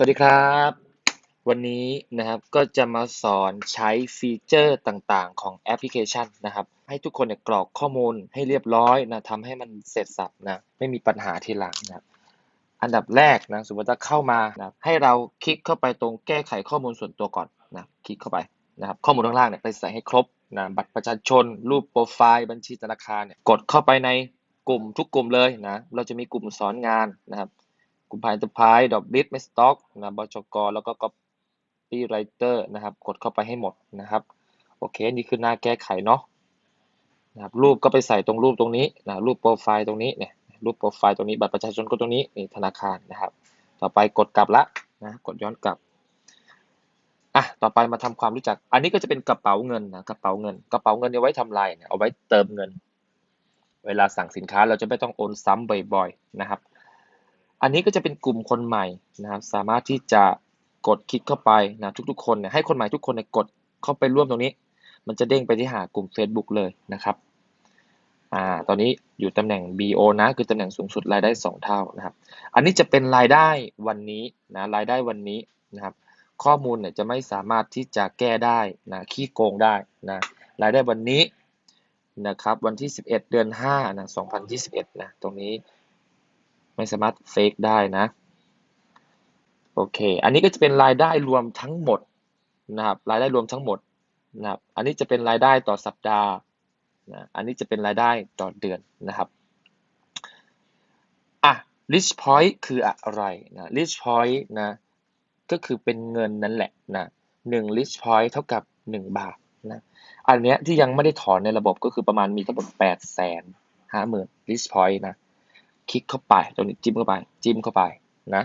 สวัสดีครับ วันนี้นะครับก็จะมาสอนใช้ฟีเจอร์ต่างๆ ของแอปพลิเคชันนะครับ ให้ทุกคนเนี่ยกรอกข้อมูลให้เรียบร้อยนะทำให้มันเสร็จสับนะไม่มีปัญหาทีหลังนะครับอันดับแรกนะสมมติถ้าเข้ามานะให้เราคลิกเข้าไปตรงแก้ไขข้อมูลส่วนตัวก่อนนะคลิกเข้าไปนะครับข้อมูลข้างล่างเนี่ยไปใส่ให้ครบนะบัตรประชาชน รูปโปรไฟล์บัญชีธนาคารเนี่ยกดเข้าไปในกลุ่มทุกกลุ่มเลยนะเราจะมีกลุ่มสอนงานนะครับ กลุ่มพายตพายดอกบิทไม่สต็อกนะบจกแล้วก็ copy writer นะครับ กดเข้าไปให้หมดนะครับ โอเค นี่คือหน้าแก้ไขเนาะนะครับรูปก็ไปใส่ตรงรูปตรงนี้นะรูปโปรไฟล์ตรงนี้เนี่ยรูปโปรไฟล์ตรงนี้บัตรประชาชนก็ตรงนี้นี่ธนาคารนะครับ ต่อไปกดกลับละนะกดย้อนกลับอะต่อไปมาทำความรู้จัก อันนี้ก็จะเป็นกระเป๋าเงินนะกระเป๋าเงิน กระเป๋าเงินเอาไว้ทำลายเนี่ยเอาไว้เติมเงิน เวลาสั่งสินค้าเราจะไม่ต้องโอนซ้ำบ่อยๆนะครับ อันนี้ก็จะเป็นกลุ่มคนใหม่นะครับ สามารถที่จะกดคลิกเข้าไปนะทุกๆคนเนี่ยให้คนใหม่ทุกคนเนี่ยกดเข้าไปร่วมตรงนี้ มันจะเด้งไปที่หากลุ่ม Facebook เลยนะครับอ่าตอนนี้อยู่ตำแหน่ง BO นะคือตำแหน่งสูงสุดรายได้ 2 เท่านะครับ อันนี้จะเป็นรายได้วันนี้นะรายได้วันนี้นะครับ ข้อมูลเนี่ยจะไม่สามารถที่จะแก้ได้นะขี้โกงได้นะรายได้วันนี้นะครับวันที่ 11 เดือน5นะ2021นะตรงนี้ ไม่สามารถเฟกได้นะ โอเค อันนี้ก็จะเป็นรายได้รวมทั้งหมดนะครับ รายได้รวมทั้งหมดนะครับ อันนี้จะเป็นรายได้ต่อสัปดาห์นะอันนี้จะเป็นรายได้ต่อเดือนนะครับอะ rich point คืออะไรนะ rich point นะก็คือเป็นเงินนั่นแหละนะหนึ่ง rich point เท่ากับหนึ่งบาทนะอันเนี้ยที่ยังไม่ได้ถอนในระบบก็คือประมาณมีทั้งหมดแปดแสนห้าหมื่น rich point นะ คลิกเข้าไปตรงนี้จิ้มเข้าไป จิ้มเข้าไปนะ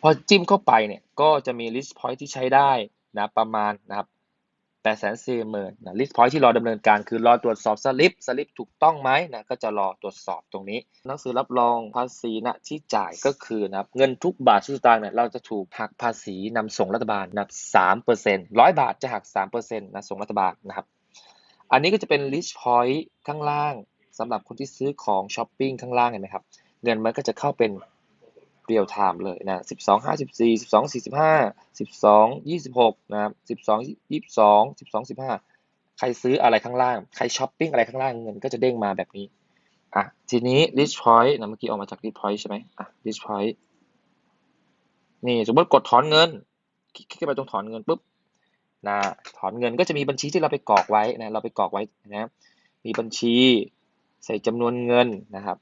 พอจิ้มเข้าไปเนี่ยก็จะมี list point ที่ใช้ได้นะประมาณนะครับแปดแสนสี่หมื่นนะ list point ที่รอดำเนินการคือรอตรวจสอบสลิปสลิปถูกต้องไหมนะก็จะรอตรวจสอบตรงนี้ หนังสือรับรองภาษีนะที่จ่ายก็คือนะครับเงินทุกบาททุกสตางค์เนี่ยเราจะถูกหักภาษีนำส่งรัฐบาลนะสามเปอร์เซ็นต์ร้อยบาทจะหักสามเปอร์เซ็นต์นะส่งรัฐบาลนะครับ อันนี้ก็จะเป็น list point ข้างล่าง สำหรับคนที่ซื้อของช้อปปิ้งข้างล่างเห็นไหมครับเงินมันก็จะเข้าเป็นเรียลไทม์เลยนะสิบสองห้าสิบสี่สิบสองสี่สิบห้าสิบสองยี่สิบหกนะครับสิบสองยี่สิบสองสิบสองสิบห้าใครซื้ออะไรข้างล่าง ใครช้อปปิ้งอะไรข้างล่างเงินก็จะเด้งมาแบบนี้ อะ ทีนี้ list point นะ เมื่อกี้ออกมาจาก list point ใช่ไหมอะ list point นี่สมมติกดถอนเงิน คลิกไปตรงถอนเงินปุ๊บ นะ ถอนเงินก็จะมีบัญชีที่เราไปกรอกไว้นะ เราไปกรอกไว้นะ มีบัญชี ใส่จำนวนเงินนะครับ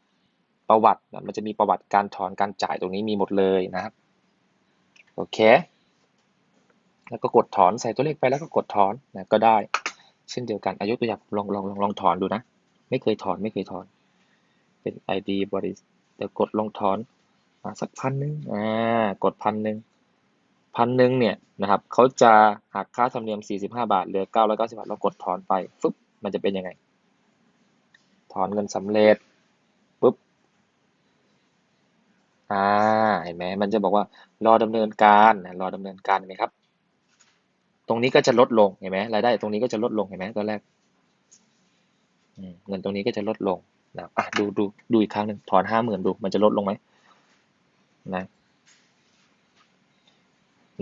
ประวัติมันจะมีประวัติการถอนการจ่ายตรงนี้มีหมดเลยนะครับโอเค แล้วก็กดถอนใส่ตัวเลขไปแล้วก็กดถอนนะก็ได้ เช่นเดียวกันอายุตัวอย่างลองลองลองลองถอนดูนะ ไม่เคยถอนไม่เคยถอน เป็น ID บริษัทเดี๋ยวกดลงถอนอสักพันหนึ่งอ่ากดพันหนึ่งพันหนึ่งเนี่ยนะครับเขาจะหักค่าธรรมเนียม 45 บาทเหลือ 990 บาทเรากดถอนไปฟึบมันจะเป็นยังไง อนเงินสำเร็จปุ๊บอ่าเห็นไหมมันจะบอกว่ารอดำเนินการรอดำเนินการเห็นไหมครับ ตรงนี้ก็จะลดลงเห็นไหมรายได้ตรงนี้ก็จะลดลงเห็นไหมตอนแรกเงินตรงนี้ก็จะลดลงนะอะดูดูดูอีกครั้งหนึ่งถอนห้าหมื่นดูมันจะลดลงไหมนะ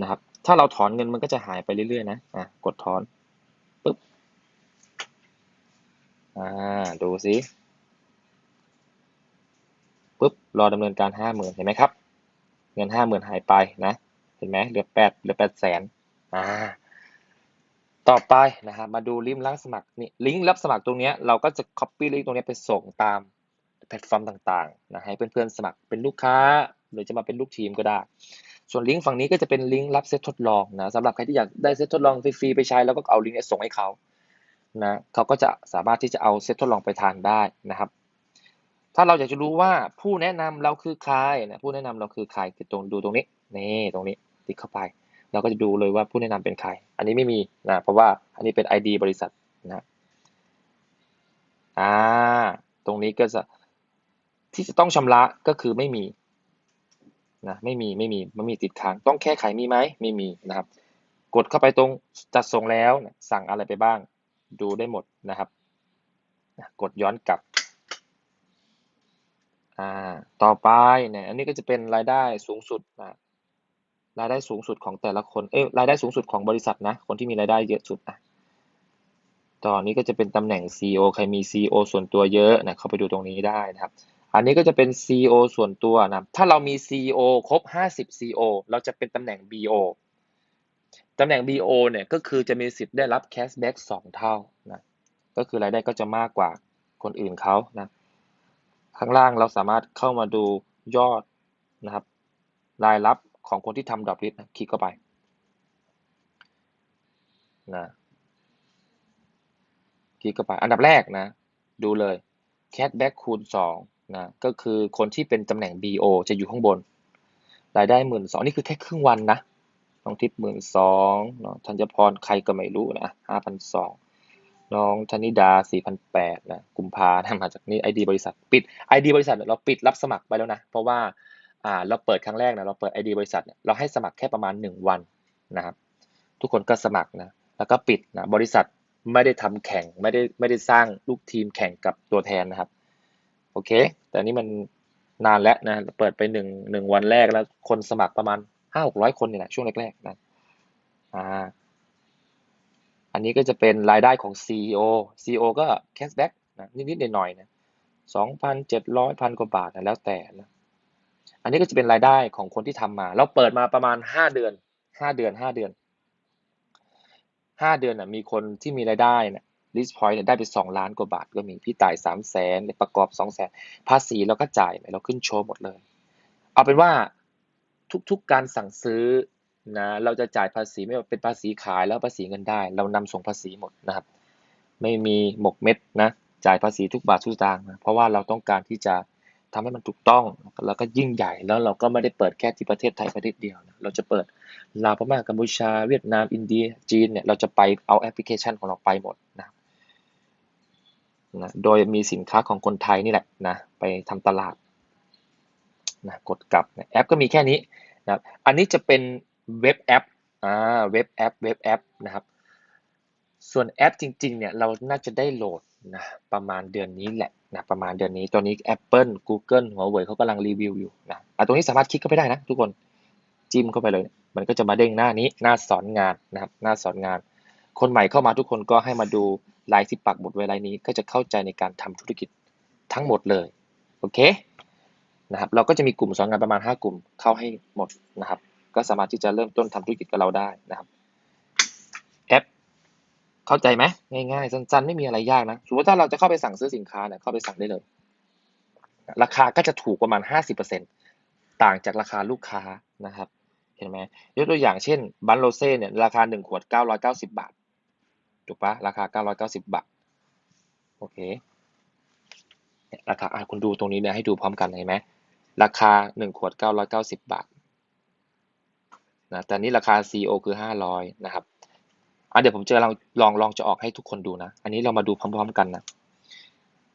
นะครับ ถ้าเราถอนเงินมันก็จะหายไปเรื่อยๆนะอะกดถอน ปุ๊บ อ่า ดูสิปุ๊บ รอดำเนินการห้าหมื่นเห็นไหมครับ เงินห้าหมื่นหายไปนะ เห็นไหมเหลือแปดเหลือแปดแสนอ่า ต่อไปนะครับ มาดูลิงก์รับสมัครนี่ ลิงก์รับสมัครตรงนี้เราก็จะ copy ลิงก์ตรงนี้ไปส่งตามแพลตฟอร์มต่างๆนะ ให้เพื่อนๆสมัครเป็นลูกค้า หรือจะมาเป็นลูกทีมก็ได้ ส่วนลิงก์ฝั่งนี้ก็จะเป็นลิงก์รับเซตทดลองนะสำหรับใครที่อยากได้เซตทดลองฟรีๆไปใช้แล้วก็เอาลิงก์นี้ส่งให้เขา นะเขาก็จะสามารถที่จะเอาเซตทดลองไปทานได้นะครับ ถ้าเราอยากจะรู้ว่าผู้แนะนำเราคือใครนะผู้แนะนำเราคือใครคือตรงดูตรงนี้นี่ตรงนี้ติ๊กเข้าไป เราก็จะดูเลยว่าผู้แนะนำเป็นใคร อันนี้ไม่มีนะเพราะว่าอันนี้เป็น ID บริษัทนะอ่าตรงนี้ก็จะที่จะต้องชำระก็คือไม่มีนะไม่มีไม่มีไม่มีติดค้างต้องแก้ไขมีไหมไม่มีนะครับ กดเข้าไปตรงจัดส่งแล้วสั่งอะไรไปบ้าง ดูได้หมดนะครับ กดย้อนกลับอ่าต่อไปเนี่ยอันนี้ก็จะเป็นรายได้สูงสุดนะรายได้สูงสุดของแต่ละคน เอ้ยรายได้สูงสุดของบริษัทนะ คนที่มีรายได้เยอะสุดนะตอนนี้ก็จะเป็นตำแหน่ง CEO ใครมี CEO ส่วนตัวเยอะนะเข้าไปดูตรงนี้ได้นะครับ อันนี้ก็จะเป็น CEO ส่วนตัวนะถ้าเรามี CEO ครบ 50 CEO เราจะเป็นตำแหน่ง BO ตำแหน่ง BO เนี่ยก็คือจะมีสิทธิ์ได้รับ cashback 2เท่านะก็คือรายได้ก็จะมากกว่าคนอื่นเขานะข้างล่างเราสามารถเข้ามาดูยอดนะครับรายรับของคนที่ทำดรอปลิสนะคลิกเข้าไปนะคลิกเข้าไป อันดับแรกนะ ดูเลย cashback คูณ2นะก็คือคนที่เป็นตำแหน่ง BO จะอยู่ข้างบน รายได้หมื่นสองนี่คือแค่ครึ่งวันนะ น้องทิพย์หมื่นสองน้องธัญพรใครก็ไม่รู้นะห้าพันสองน้องธนิดาสี่พันแปดนะกุมภานะมาจากนี่ไอดีบริษัทปิดไอดีบริษัทเราปิดรับสมัครไปแล้วนะ เพราะว่าอ่าเราเปิดครั้งแรกนะเราเปิดไอดีบริษัทเนี่ยเราให้สมัครแค่ประมาณหนึ่งวันนะครับทุกคนก็สมัครนะแล้วก็ปิดนะบริษัทไม่ได้ทำแข่งไม่ได้ไม่ได้สร้างลูกทีมแข่งกับตัวแทนนะครับโอเค แต่นี่มันนานแล้วนะเปิดไปหนึ่งหนึ่งวันแรกแล้วคนสมัครประมาณ ห้าหกร้อยคนเนี่แหละช่วงแรกๆนะอ่าอันนี้ก็จะเป็นรายได้ของ CEO CEO ก็ cashback นะนิดๆหน่อยๆนะสองพันเจ็ดร้อยพันกว่าบาทนะแล้วแต่นะอันนี้ก็จะเป็นรายได้ของคนที่ทำมา เราเปิดมาประมาณห้าเดือนห้าเดือนห้าเดือนห้าเดือนน่ะมีคนที่มีรายได้นี่ย list point เนี่ยได้ไปสองล้านกว่าบาท ก็มีพี่ต่ายสามแสนประกอบสองแสนภาษีเราก็จ่ายเราขึ้นโชว์หมดเลย เอาเป็นว่า ทุกๆ การสั่งซื้อนะเราจะจ่ายภาษีไม่ว่าเป็นภาษีขายแล้วภาษีเงินได้ เรานำส่งภาษีหมดนะครับ ไม่มีหมกเม็ดนะจ่ายภาษีทุกบาททุกสตางค์นะเพราะว่าเราต้องการที่จะทำให้มันถูกต้องแล้วก็ยิ่งใหญ่แล้วเราก็ไม่ได้เปิดแค่ที่ประเทศไทยประเทศเดียวนะเราจะเปิดลาวพม่ากัมพูชา เวียดนามอินเดียจีนเนี่ยเราจะไปเอาแอปพลิเคชันของเราไปหมดนะนะโดยมีสินค้าของคนไทยนี่แหละนะไปทำตลาดนะกดกลับนะแอปก็มีแค่นี้ นะครับอันนี้จะเป็นเว็บแอปอ่าเว็บแอปเว็บแอปนะครับ ส่วนแอปจริงๆเนี่ยเราน่าจะได้โหลดนะประมาณเดือนนี้แหละนะประมาณเดือนนี้ตอนนี้ Apple Google หัวเว่ยเขากำลังรีวิวอยู่นะอะตรงนี้สามารถคลิกเข้าไปได้นะทุกคนจิ้มเข้าไปเลย มันก็จะมาเด้งหน้านี้หน้าสอนงานนะครับหน้าสอนงาน คนใหม่เข้ามาทุกคนก็ให้มาดูลายที่ปักหมุดไว้ลายนี้ก็จะเข้าใจในการทำธุรกิจทั้งหมดเลยโอเค นะครับเราก็จะมีกลุ่มสอนงานประมาณ 5 กลุ่มเข้าให้หมดนะครับ ก็สามารถที่จะเริ่มต้นทำธุรกิจกับเราได้นะครับแอปเข้าใจไหมง่ายๆสั้นๆไม่มีอะไรยากนะสมมติถ้าเราจะเข้าไปสั่งซื้อสินค้าเนี่ยเข้าไปสั่งได้เลย ราคาก็จะถูกประมาณ 50%ต่างจากราคาลูกค้านะครับ เห็นไหมยกตัวอย่างเช่นบันโรเซ่เนี่ยราคา 1 ขวด 990 บาทถูกปะราคา 990 บาทโอเคราคาคุณดูตรงนี้เนี่ยให้ดูพร้อมกันเห็นไหม ราคา 1 ขวด 990 บาทนะแต่นี้ราคา CO คือ 500 นะครับอะเดี๋ยวผมจะลองลองลองจะออกให้ทุกคนดูนะ อันนี้เรามาดูพร้อม ๆ กันนะ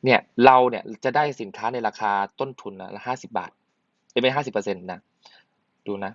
เนี่ยเราเนี่ยจะได้สินค้าในราคาต้นทุนนะห้าสิบาทไม่ห้าสิบเปอร์เซ็นต์นะ ดูนะ